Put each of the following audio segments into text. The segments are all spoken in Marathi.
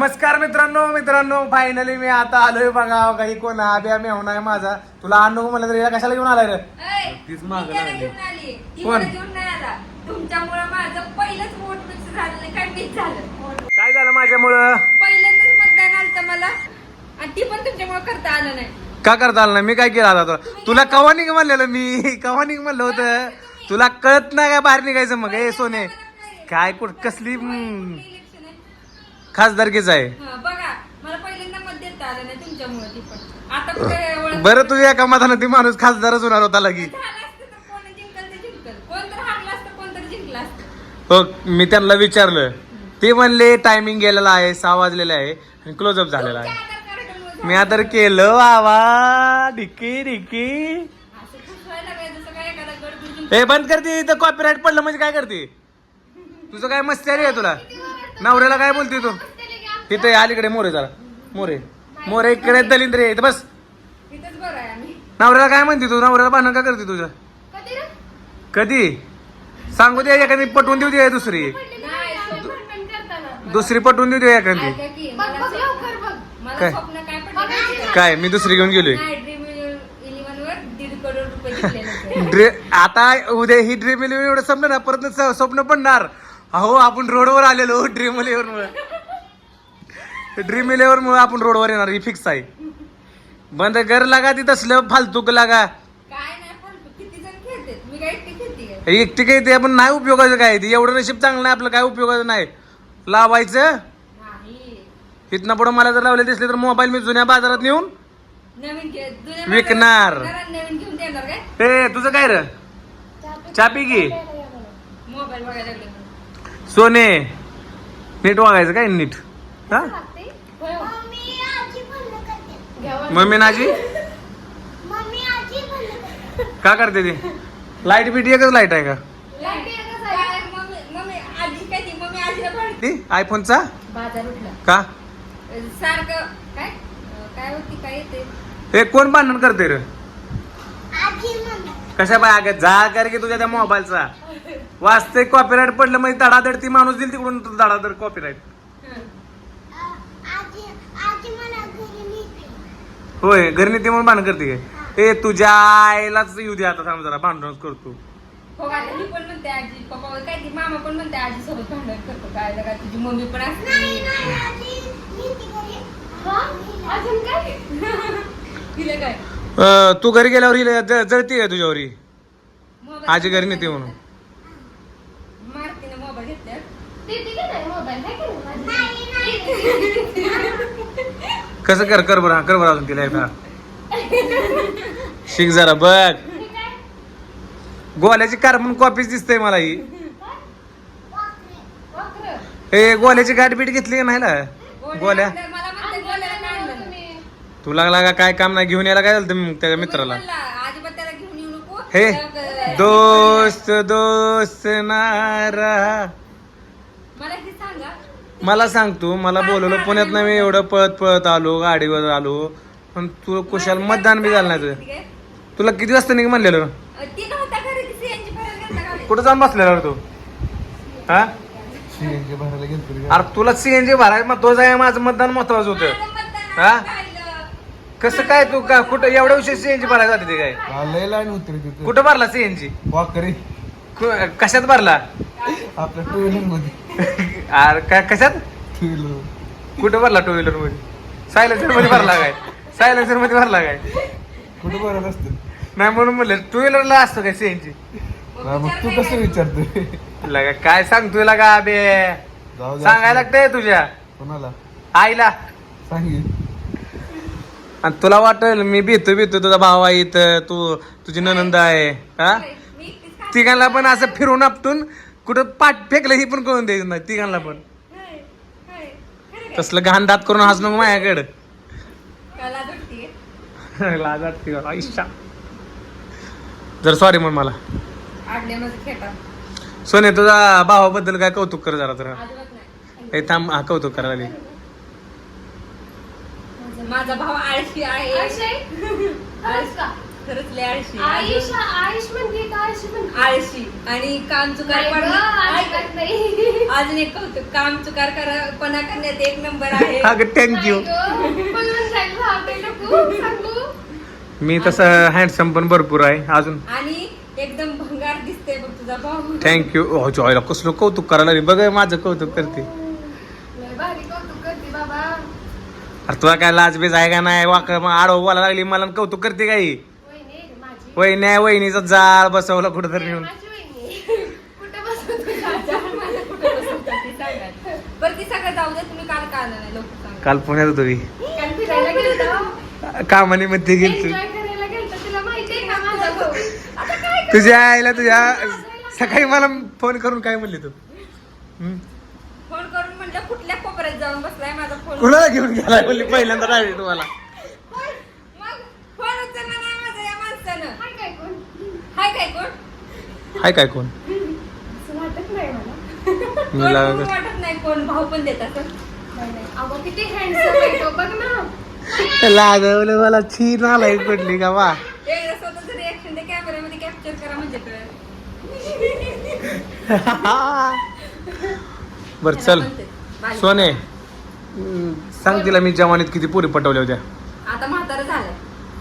नमस्कार मित्रांनो मित्रांनो फायनली मी आता आलोय बघा काही कोण आब्या मेहून आहे माझा. तुला आणू म्हणलं तरी याला कशाला घेऊन आलाय रे? तीच मी मागं लागली. कोण? मला घेऊन नाही आला. तुमच्यामुळं माझं पहिलंच वोट मिक्स झालं नाही काय झालं. काय झालं माझ्यामुळं? पहिल्यांदाच मतदान आलं मला. आणि ती पण तुमच्यामुळे करता आलं नाही. का करता आलं नाही? मी काय केलं आता तुला? तुला कवा निघ म्हणलेलं मी? कवा निघ म्हणलं होतं? तुला कळत नाही काय बाहेर निघायचं मग? ए सोने. काय कुठ कसली हम्म, खासदारकीच आहे. हा, बघा मला पहिल्यांदा मत देता आलं नाही तुमच्यामुळे ती पण आता कुठे ओळख- बरं तुझ्या एका मतानं ती माणूस खासदारच होणार होता लगी. झालं असतं तर कोण जिंकल ते जिंकल. कोण तर हारलं असतं कोण तर जिंकलं असतं. हो मी त्यांना विचारलं. ते म्हणले टायमिंग गेलेला आहे सहा वाजलेला आहे आणि क्लोजअप झालेला आहे. तुमच्या आधार कार्डामुळे मी आता केलं वावा डिकी डिकी असं खुश व्हायला लागलं जसं काय एखादा गड जिंकून ए बंद करते इथं कॉपीराईट पडलं म्हणजे काय करते? तुझं काय मस्ती आहे तुला? नवऱ्याला काय बोलते तू? तिथे अलीकडे मोरे जरा. मोरे. मोरे इकडे दलिंद्र इथं बस. इथंच बरं आहे आम्ही. नवऱ्याला काय म्हणते तू? नवऱ्याला भांडण का करते तुझं? कधी रे? कधी? सांगू दे एखादी पटवून देऊ दे दुसरी. नाही? स्वप्न करताना. दुसरी पटवून देऊ दे एखादी. ऐका की, मला स्वप्न- मला काय? स्वप्न काय मी दुसरी घेऊन गेलोय. नाही ड्रीम इलेव्हन वर दीड करोड रुपये जिंकलेले होते. ड्रे आता उद्या ही ड्रीम इलेव्हन एवढं संपलं ना परत स- स्वप्न पडणार. अहो आपण रोडवर आलेलो ड्रीम इलेव्हन मुळे ड्रीम इलेव्हन मुळे आपण रोडवर येणार ही फिक्स आहे. बंद कर लागा ती तसलं फालतूक लागा. काय नाही फालतू किती जण खेळते मी काय एकटी खेळते काय? एकटी काही ते पण नाही उपयोगाचं काय? ते एवढं नशीब चांगलं आहे आपलं काय उपयोगाचं नाही. लावायचं. नाही. इथनं पुढं मला जर लावले दिसले तर मोबाईल मी जुन्या बाजारात नेऊन नवीन खेळ जुन्या विकणार. बाजारात नवीन घेऊन देणार काय? ए तुझं काय र? की मोबाईल बघायला लागले. म्हणून. सोने. नीट वागायचं काय नीट? हा? हो. मम्मी नाजी? का करते ती? लाइट बिट एकच लाइट आहे का? ती? आयफोनचा बाजार उठला. का? सारखं काय? अं, काय होती काय येते? हे कोण भांडण करते रे? कशा बाय अगं जा कर की तुझ्या त्या मोबाईलचा. वाचते कॉपीराईट पडलं म्हणजे धडाधड ती माणूस दिली तिकडून धडाधड कॉपीराईट होय घरी नेते म्हणून भांडण करते काय? ए तुझ्या आईलाच येऊ दे आता थांब जरा भांडणच करतो. हो आता ही पण म्हणते आजी पप्पा काय ती मामा पण म्हणते आजी सोबत भांडण करतो काय लगा तुझी मम्मी पण असते. अजून काय? तिला काय? अं, तू घरी गेल्यावर हिला ज- जळती काय तुझ्यावर? ही? मोबाईल आजी घरी नेते म्हणून. मारतीने मोबाईल घेतल्यावर कसं कर कर बरं कर बरं अजून तिला एकदा शिक जरा बघ. गोल्याची कार्बन कॉपीच दिसते मला ही. ए गोल्याची गाठ बीट घेतली का नाही ना गोल्या. मला म्हणते गोल्याला काय काम नाही घेऊन यायला काय झालं मग त्याच्या मित्राला? हे दोस्त दोस्त नारा. मला सांग तू मला बोलवलं पुण्यात मी एवढं पळत पळत आलो गाडीवर आलो. पण तू कुशाल मतदान बी झालं नाही तुझं? तुला किती वाजता निघ म्हणलेलं. कुठं जाऊन बसलेला तू? हा? अरे तुला सीएनजी भरायला मग तो जाय माझं मतदान महत्वाचं होतं. हा? कसं काय तू का कुठं एवढ्या विषय सीएनजी भरायला जाते ते काय? कुठं भरला सीएनजी? कशात भरला? आपल्या टू व्हीलरमध्ये अरे का कशात? कुठं भरला टू व्हीलरमध्ये? सायलेन्सरमध्ये भरला काय? सायलेन्सरमध्ये भरला काय? कुठे भरत असते नाही म्हणून म्हणलं टू व्हीलरला असतो काय सीएनजी मग तू कसं विचारतोय? लगा काय सांगतोय लगा बे. सांगायला लागतंय तुझ्या. कोणाला? आईला. सांगिल. आणि तुला वाटेल मी भीतो भीतो तुझा भाव आहे इथं. तू तुझी ननंद आहे. हा? तिघांना पण असं फिरून आपटून कुठं पाठ फेकलं ही पण कळून द्यायचं नाही तिघांना पण? तसलं घाण दात करून हसू नको माझ्याकडं. मला इच्छा जर सॉरी म्हण मला. सोने तुझा भावाबद्दल काय कौतुक कर जरा जरा. अजिबात नाही हे थांब हा कौतुक करायला लागली. माझा- भाव आळशी आहे. खरंच लय आळशी आयुष आयुष म्हणते का आयुष म्हणते आळशी. आणि काम चुकार नाही गं, पडणं- अजिबात नाही. अजून एक कौतुक. काम चुकार पणा करण्यात एक नंबर आहे. अगं थँक्यू नाही गं, बोलून जाईल भावते नको सांगू. मी तसं हँडसम पण भरपूर आहे अजून. आणि एकदम भंगार दिसते बघ तुझा भाऊ. थँक्यू जॉयला कसलं कौतुक करायला लागली. बघ माझं कौतुक करते. लय भारी कौतुक करते बाबा. अरे तुला काय लाज बीज आहे का नाही? वाक आडव बोलायला लागली मला आणि कौतुक करते काही वहिनी आहे वहिनीचा जाळ बसवला कुठं तरी नेऊन ते ती काल पुण्यात होतो मी. कामाने मध्ये आता काय तुझ्या आईला तुझ्या सकाळी मला फोन करून काय म्हणली तू? फोन करून म्हणलं कुठल्या कोपऱ्यात जाऊन बसलाय माझा फोन? कुणाला घेऊन गेला म्हणली पहिल्यांदा डायरेक्ट तुम्हाला मग फोन उचलला नाही माझा या माणसानं हाय काय कोण हाय काय कोण? हाय काय कोण? असं वाटत नाही मला. कोण मला कोण वाटत नाही कोण? भाऊ पण देत असं. नाही, नाही. अगं किती हँडसम आहे तो बघ ना. लागवलं मला छीन आलाय कुठली का वा एकदा स्वतःच रिएक्शन ते कॅमेऱ्यामध्ये कॅप्चर करा म्हणजे कळेल. बर चल. म्हणते. सोने हम्म, सांग तिला मी जवानीत किती पुरी पटवल्या होत्या. आता म्हातारा झालाय.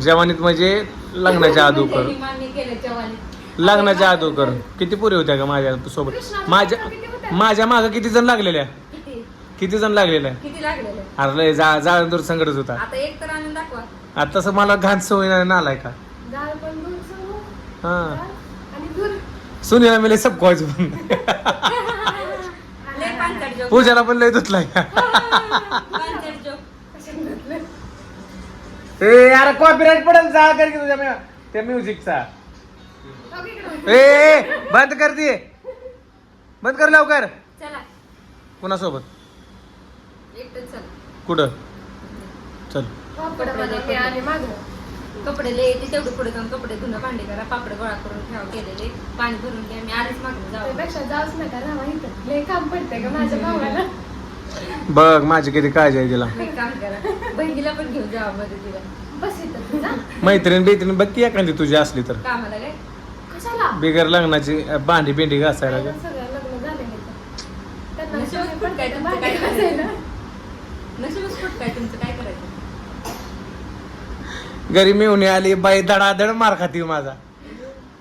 जवानीत म्हणजे लग्नाच्या अगोदर लग्नाच्या अगोदर किती पुरी होत्या का माझ्या सोबत? माझ्या माझ्या माग किती जण लागलेल्या? किती? जण लागलेल्या? अरे लय जा जाळंदूर संकटच होता. आता तसं मला घाण सवय नालाय का? हा. सुनीला मी लय पांचट जोक पूजाला पण लय धुतलाय. ए यार कॉपीराईट पडेल जा कर की तुझ्या म्यु- त्या म्युझिकचा. ए ए, बंद कर ती. बंद कर लवकर. चला. कुणासोबत? चला. कुठं? चल. पापड बनवते आणि मागं. कपडे लय ते तेवढे पुढे जाऊन कपडे धुणं भांडे करा पापड गोळा करून ठेवा केलेले. पाणी भरून घ्या मी आधीच मागून जाऊ. त्यापेक्षा जाऊच नका राहा इथं लय काम पडतंय का माझ्या भावाला. बघ माझी किती काळजी आहे तिला. काम करा. बहिणीला पण घेऊन जावा मदतीला बस मैत्रीण बित्रीण बघ की एखादी तुझी असली तर. कामाला काय? कशाला? बिगर लग्नाची भांडी बिंडी घासायला ग. सगळं लग्न पण काय तुमचं काय काय तुमचं काय करायचं? घरी मिळून आली बाई धडाधड मार खाती माझा.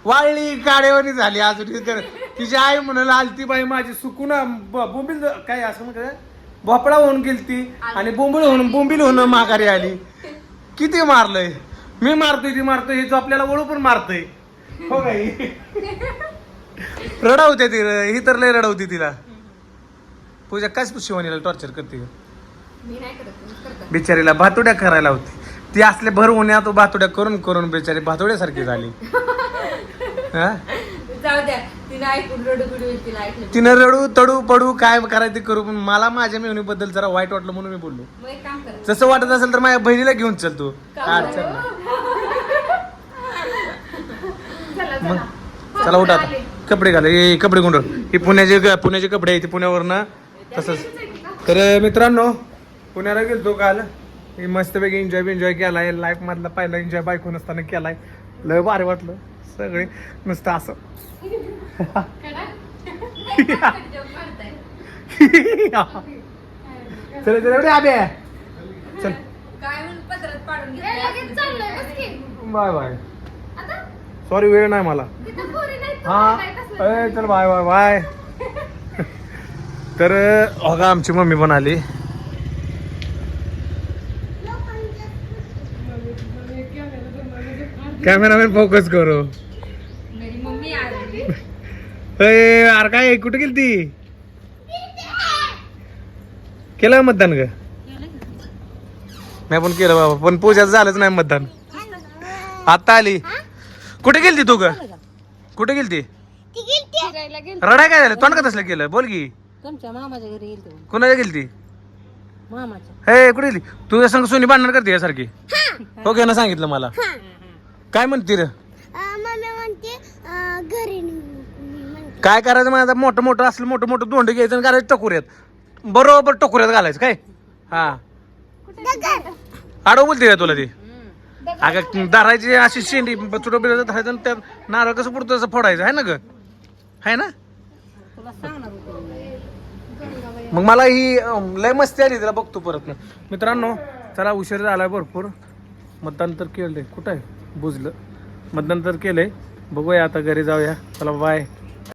वाळली काडेवानी झाली अजून इथं. तिची आई म्हणून आलती बाई माझी सुकून बोंबील काय असं म्हणतात? भोपळा होऊन गेलती आणि बोंबील होऊन बोंबील होऊन माघारी आली. किती मारलंय? मी मारतोय ती मारतोय हे जो आपल्याला ओळू पण मारतोय. हो काही रडवते ती ही तर लय रडवती तिला. पूजा काय शिवानीला टॉर्चर करते बिचारीला भातुड्या करायला होती. ती असले भर उन्हात भातुड्या करून करून बिचारी भातुड्यासारखी झाली. हा? जाऊ द्या. तिने रडू तडू पडू काय करायचं करू पण मला माझ्या मेहनीबद्दल जरा वाईट वाटलं म्हणून मी बोललो. जसं वाटत असेल तर माझ्या बहिणीला घेऊन चल तू. अडचण मग चला उठा कपडे घाला. हे कपडे गुंड हे पुण्याचे पुण्याचे कपडे आहे ते पुण्यावरनं. तसंच. तर मित्रांनो पुण्याला गेलतो काल. मस्तपैकी एन्जॉय बिन्जॉय केलाय. लाईफ मधला पहिला एन्जॉय बायको नसताना केलाय. लय भारी वाटलं. सगळे नुसतं असं. चल चल एवढे आबे. चल. Bye bye. आता? सॉरी वेळ नाही मला. हा. चल बाय बाय बाय. तर अगं आमची मम्मी पण आली. कॅमेरामॅन फोकस करू. अरे अरे काय कुठे गेली ती? केलं का मतदान ग? नाही पण केलं बाबा पण पूजा झालंच नाही मतदान. आता आली. कुठे गेली तू ग? कुठे गेली गेलो. रडाय काय झालं? तोंड का तसलं केलं? बोल की. तुमच्या मामाच्या घरी गेलतो कुणाच्या गेली ती? मामाच्या. हे कुठे गेली? तुझ्या संग सोनी भांडण करते सारखी हो. ना सांगितलं मला? काय म्हणते रे? घरी काय करायचं माझं मोठं मोठं असलं मोठं मोठं दोंड घ्यायचं आणि करायचं टकोऱ्यात. बरोबर टकोऱ्यात घालायचं काय? हा. दगड आडव बोलते का तुला ती? अगं धरायची अशी शेंडी तुडं बिडो धरायचं आणि त्यात नारळ कसं पुढतं तसं फोडायचं आहे ना ग? आहे ना? मग मला ही लय मस्ती आली तिला बघतो परत. ना मित्रांनो चला उशीर झालाय भरपूर. मतदान तर केलंय. कुठं आहे? बुजलं. मतदान तर केलंय. बघूया आता घरी जाऊया. चला बाय